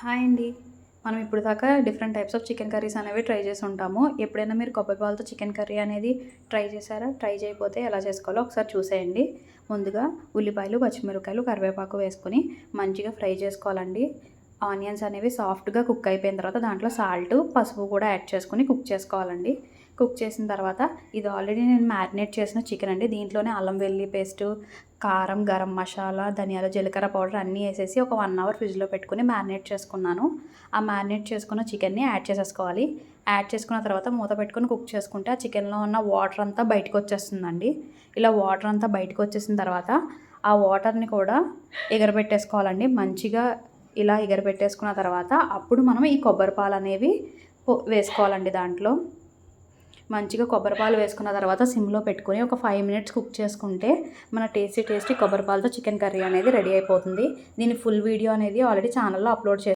Hi అండి. మనం ఇప్పుడు దాకా different types of chicken curries అనేవి ట్రై చేసి ఉంటాము. ఎప్పుడైనా మీరు కొబ్బరి పాలతో చికెన్ కర్రీ అనేది ట్రై చేశారా? ట్రై చేయకపోతే ఎలా చేసుకోవాలో ఒకసారి చూసేయండి. ముందుగా ఉల్లిపాయలు పచ్చిమిరపకాయలు కరివేపాకు వేసుకొని మంచిగా ఫ్రై చేసుకోవాలండి. ఆనియన్స్ అనేవి సాఫ్ట్గా కుక్ అయిపోయిన తర్వాత దాంట్లో సాల్ట్ పసుపు కూడా యాడ్ చేసుకుని కుక్ చేసుకోవాలండి. కుక్ చేసిన తర్వాత ఇది ఆల్రెడీ నేను మ్యారినేట్ చేసిన చికెన్ అండి. దీంట్లోనే అల్లం వెల్లి పేస్టు కారం గరం మసాలా ధనియాల జీలకర్ర పౌడర్ అన్నీ వేసేసి ఒక వన్ అవర్ ఫ్రిడ్జ్లో పెట్టుకుని మ్యారినేట్ చేసుకున్నాను. ఆ మ్యారినేట్ చేసుకున్న చికెన్ని యాడ్ చేసేసుకోవాలి. యాడ్ చేసుకున్న తర్వాత మూత పెట్టుకుని కుక్ చేసుకుంటే ఆ చికెన్లో ఉన్న వాటర్ అంతా బయటకు వచ్చేస్తుందండి. ఇలా వాటర్ అంతా బయటకు వచ్చేసిన తర్వాత ఆ వాటర్ని కూడా ఎగరబెట్టేసుకోవాలండి. మంచిగా ఇలా ఎగరబెట్టేసుకున్న తర్వాత అప్పుడు మనం ఈ కొబ్బరి పాలు అనేవి వేసుకోవాలండి దాంట్లో. మంచిగా కొబ్బరి పాలు వేసుకున్న తర్వాత సిమ్లో పెట్టుకొని ఒక ఫైవ్ మినిట్స్ కుక్ చేసుకుంటే మన టేస్టీ టేస్టీ కొబ్బరి పాలతో చికెన్ కర్రీ అనేది రెడీ అయిపోతుంది. దీని ఫుల్ వీడియో అనేది ఆల్రెడీ ఛానల్లో అప్లోడ్ చేసి